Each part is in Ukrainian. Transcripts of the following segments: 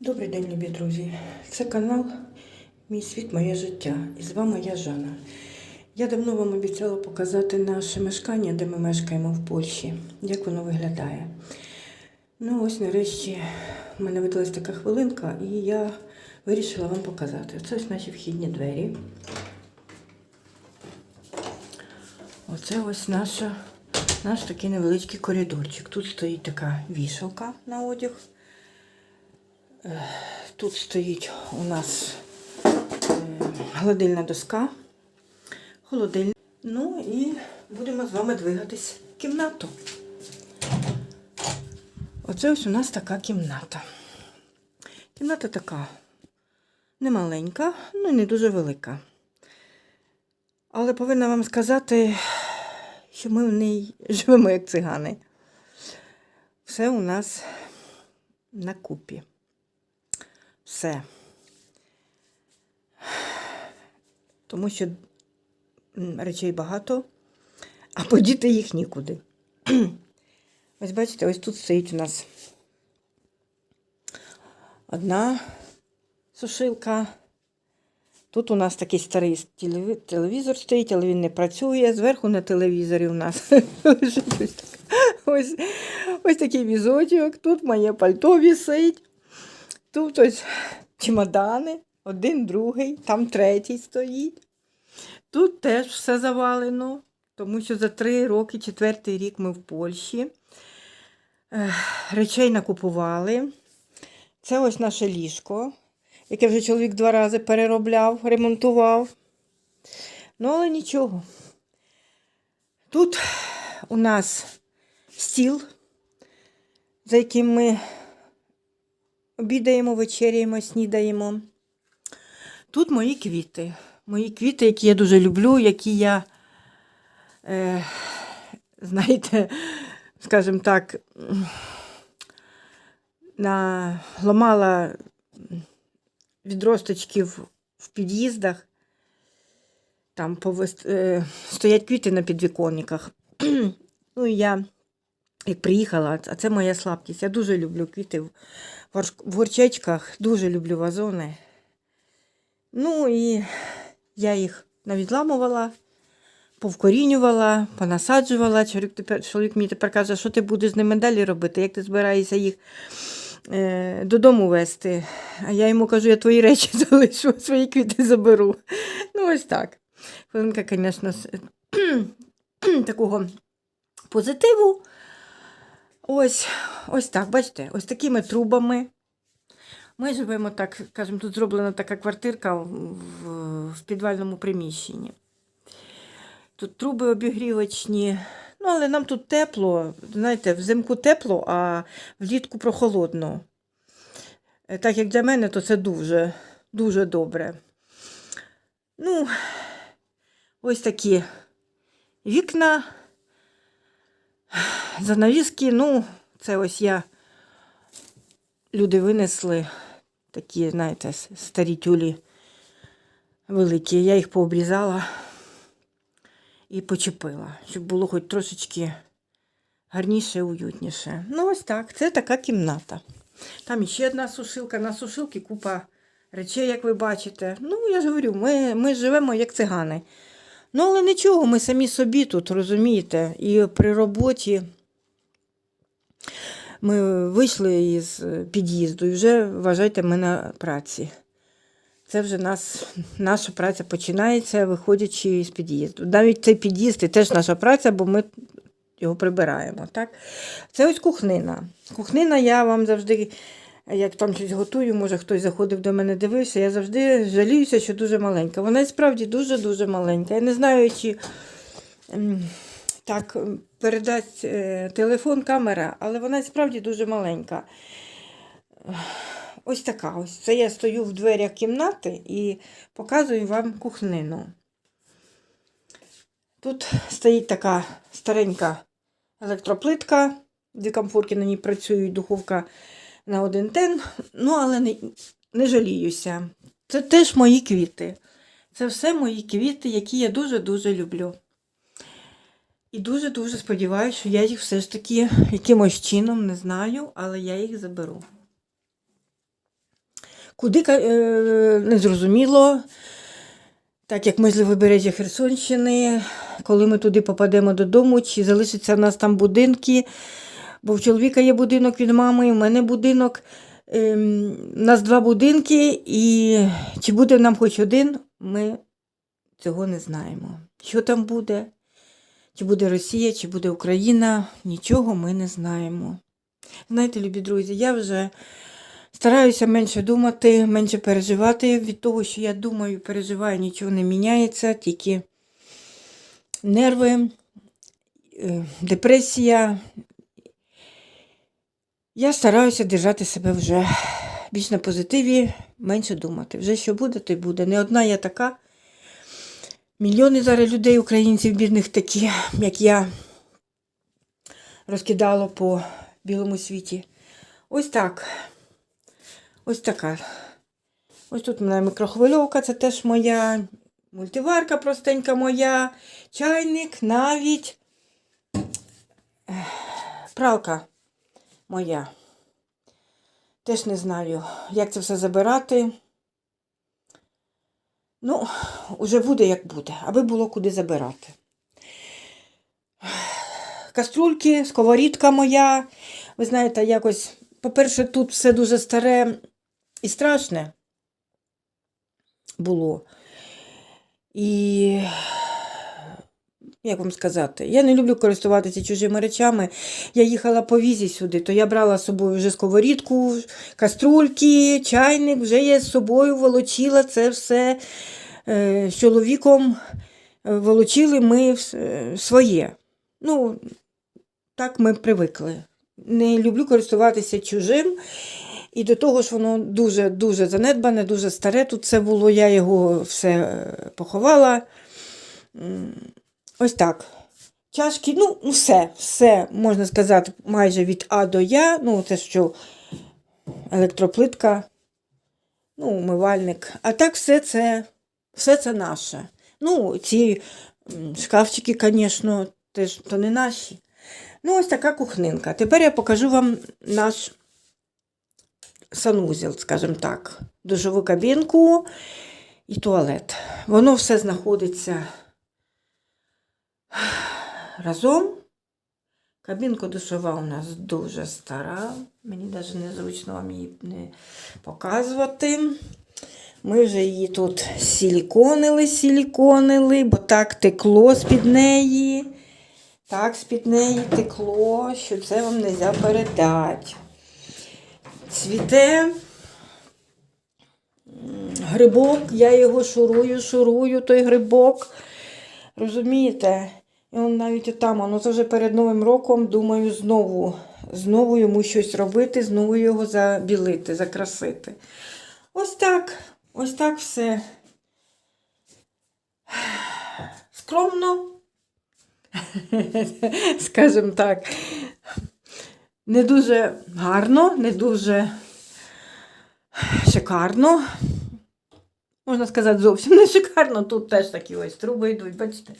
Добрий день, любі друзі. Це канал Мій світ, моє життя. І з вами я Жанна. Я давно вам обіцяла показати наше мешкання, де ми мешкаємо в Польщі, як воно виглядає. Ну, ось нарешті в мене видалась така хвилинка, і я вирішила вам показати. Це ось наші вхідні двері. Оце ось наша, наш такий невеличкий коридорчик. Тут стоїть така вішалка на одяг. Тут стоїть у нас е, гладильна доска, холодильник. Ну і будемо з вами двигатись в кімнату. Оце ось у нас така кімната. Кімната така немаленька, ну і не дуже велика. Але повинна вам сказати, що ми в ній живемо як цигани. Все у нас на купі. Все. Тому що речей багато, а подіти їх нікуди. Ось бачите, ось тут стоїть у нас одна сушилка. Тут у нас такий старий телевізор стоїть, але він не працює. Зверху на телевізорі у нас лежить ось, ось, такий візочок. Тут моє пальто вісить. Тут ось чемодани, один, другий, там третій стоїть. Тут теж все завалено, тому що за три роки, четвертий рік ми в Польщі. Речей накупували. Це ось наше ліжко, яке вже чоловік два рази переробляв, ремонтував. Ну, але нічого. Тут у нас стіл, за яким ми обідаємо, вечеряємо, снідаємо. Тут мої квіти. Мої квіти, які я дуже люблю, які я, е, знаєте, скажімо так, м, наламала відросточків в під'їздах. Там повис... е, стоять квіти на підвіконниках. ну і я, як приїхала, а це моя слабкість. Я дуже люблю квіти в горчечках, дуже люблю вазони. Ну і я їх навідламувала, повкорінювала, понасаджувала. Чоловік, тепер, чоловік мені тепер каже, що ти будеш з ними далі робити, як ти збираєшся їх е, додому вести. А я йому кажу, я твої речі залишу, свої квіти заберу. Ну, ось так. Хвилинка, звісно, такого позитиву. Ось, ось так, бачите, ось такими трубами. Ми живемо так, скажімо, тут зроблена така квартирка в, в, в підвальному приміщенні. Тут труби обігрівочні. Ну, але нам тут тепло, знаєте, взимку тепло, а влітку прохолодно. Е, Так як для мене, то це дуже, дуже добре. Ну, ось такі вікна, занавіски, ну, це ось я. Люди винесли такі, знаєте, старі тюлі великі. Я їх пообрізала і почепила, щоб було хоч трошечки гарніше, уютніше. Ну, ось так. Це така кімната. Там ще одна сушилка. На сушилці купа речей, як ви бачите. Ну, я ж говорю, ми, ми живемо як цигани. Ну, але нічого, ми самі собі тут, розумієте, і при роботі. Ми вийшли із під'їзду і вже вважайте, ми на праці. Це вже нас, наша праця починається, виходячи з під'їзду. Навіть цей під'їзд і теж наша праця, бо ми його прибираємо. Так? Це ось кухнина. Кухнина я вам завжди, як там щось готую, може хтось заходив до мене, дивився, я завжди жаліюся, що дуже маленька. Вона і справді дуже-дуже маленька. Я не знаю, чи так передасть е, телефон, камера, але вона і справді дуже маленька. Ось така ось. Це я стою в дверях кімнати і показую вам кухнину. Тут стоїть така старенька електроплитка, дві комфорки на ній працюють, духовка на один тен. Ну, але не, не жаліюся. Це теж мої квіти. Це все мої квіти, які я дуже-дуже люблю. І дуже-дуже сподіваюся, що я їх все ж таки якимось чином не знаю, але я їх заберу. Куди е, не зрозуміло. Так як ми з лівобережжя Херсонщини, коли ми туди попадемо додому, чи залишаться в нас там будинки, бо в чоловіка є будинок від мами, у мене будинок. Ем, у нас два будинки, і чи буде нам хоч один, ми цього не знаємо. Що там буде? Чи буде Росія, чи буде Україна, нічого ми не знаємо. Знаєте, любі друзі, я вже стараюся менше думати, менше переживати. Від того, що я думаю, переживаю, нічого не міняється, тільки нерви, е, депресія. Я стараюся держати себе вже більш на позитиві, менше думати. Вже що буде, то й буде. Не одна я така. Мільйони зараз людей, українців, бідних такі, як я, розкидало по білому світі. Ось так. Ось така. Ось тут у мене мікрохвильовка, це теж моя мультиварка простенька моя, чайник, навіть пралка моя. Теж не знаю, як це все забирати. Ну, уже буде як буде, аби було куди забирати. Каструльки, сковорідка моя. Ви знаєте, якось, по-перше, тут все дуже старе і страшне було. І, як вам сказати, я не люблю користуватися чужими речами. Я їхала по візі сюди, то я брала з собою вже сковорідку, каструльки, чайник, вже я з собою волочила це все е, з чоловіком е, волочили ми е, своє. Ну, так ми привикли. Не люблю користуватися чужим. І до того ж, воно дуже-дуже занедбане, дуже старе. Тут це було, я його все поховала. Ось так. Чашки, ну, ну, все, все, можна сказати, майже від А до Я. Ну, це що електроплитка, ну, умивальник. А так все це, все це наше. Ну, ці шкафчики, звісно, теж то не наші. Ну, ось така кухнинка. Тепер я покажу вам наш санузел, скажімо так, душову кабінку і туалет. Воно все знаходиться разом. Кабінка душова у нас дуже стара. Мені навіть незручно вам її не показувати. Ми вже її тут силіконили, силіконили, бо так текло з-під неї. Так з-під неї текло, що це вам не можна передати. Цвіте грибок, я його шурую, шурую, той грибок. Розумієте? І он навіть там, воно це вже перед Новим роком, думаю, знову, знову йому щось робити, знову його забілити, закрасити. Ось так, ось так все. Скромно, скажімо так. Не дуже гарно, не дуже шикарно. Можна сказати, зовсім не шикарно. Тут теж такі ось труби йдуть, бачите?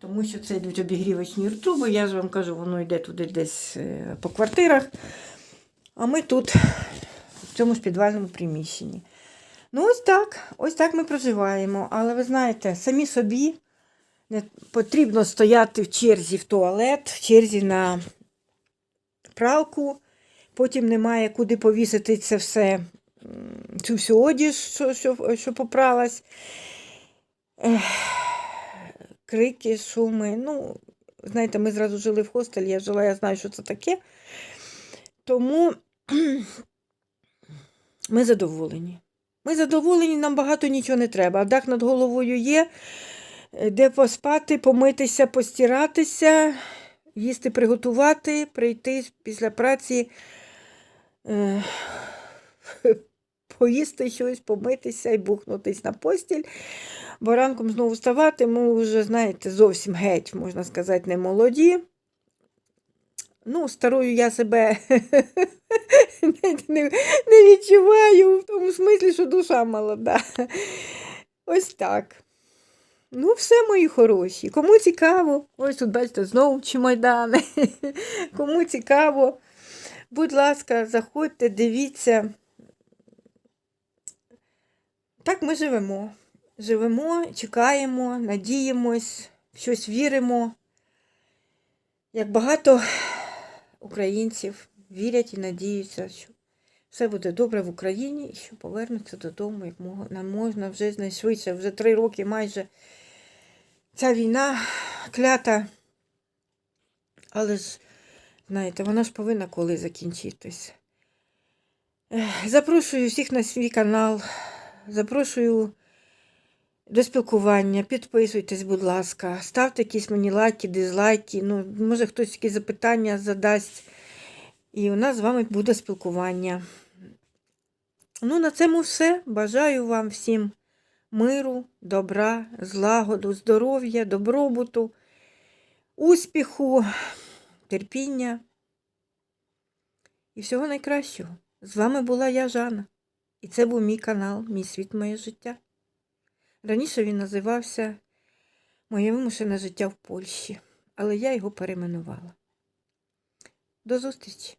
Тому що це йдуть обігрівочні труби. Я ж вам кажу, воно йде туди десь е, по квартирах. А ми тут, в цьому ж підвальному приміщенні. Ну, ось так, ось так ми проживаємо. Але ви знаєте, самі собі не потрібно стояти в черзі в туалет, в черзі на пралку. Потім немає куди повісити це все, цю всю одіж, що, що, що попралась. Ех, крики, шуми. Ну, знаєте, ми зразу жили в хостелі, я жила, я знаю, що це таке. Тому ми задоволені. Ми задоволені, нам багато нічого не треба. Дах над головою є, де поспати, помитися, постиратися, їсти, приготувати, прийти після праці, е, поїсти щось, помитися і бухнутись на постіль. Бо ранком знову вставати, ми вже, знаєте, зовсім геть, можна сказати, не молоді. Ну, старою я себе не, відчуваю в тому смислі, що душа молода. Ось так. Ну, все, мої хороші. Кому цікаво, ось тут, бачите, знову чемодани. Кому цікаво, будь ласка, заходьте, дивіться. Так ми живемо. Живемо, чекаємо, надіємось, в щось віримо. Як багато українців вірять і надіються, що все буде добре в Україні і що повернуться додому, як можна вже найшвидше, вже три роки майже ця війна клята. Але ж, знаєте, вона ж повинна коли закінчитись. Запрошую всіх на свій канал. Запрошую до спілкування. Підписуйтесь, будь ласка, ставте якісь мені лайки, дизлайки. Ну, може, хтось якісь запитання задасть. І у нас з вами буде спілкування. Ну, на цьому все. Бажаю вам всім миру, добра, злагоду, здоров'я, добробуту, успіху, терпіння і всього найкращого. З вами була я, Жана. І це був мій канал, мій світ, моє життя. Раніше він називався Моє вимушене життя в Польщі, але я його перейменувала. До зустрічі!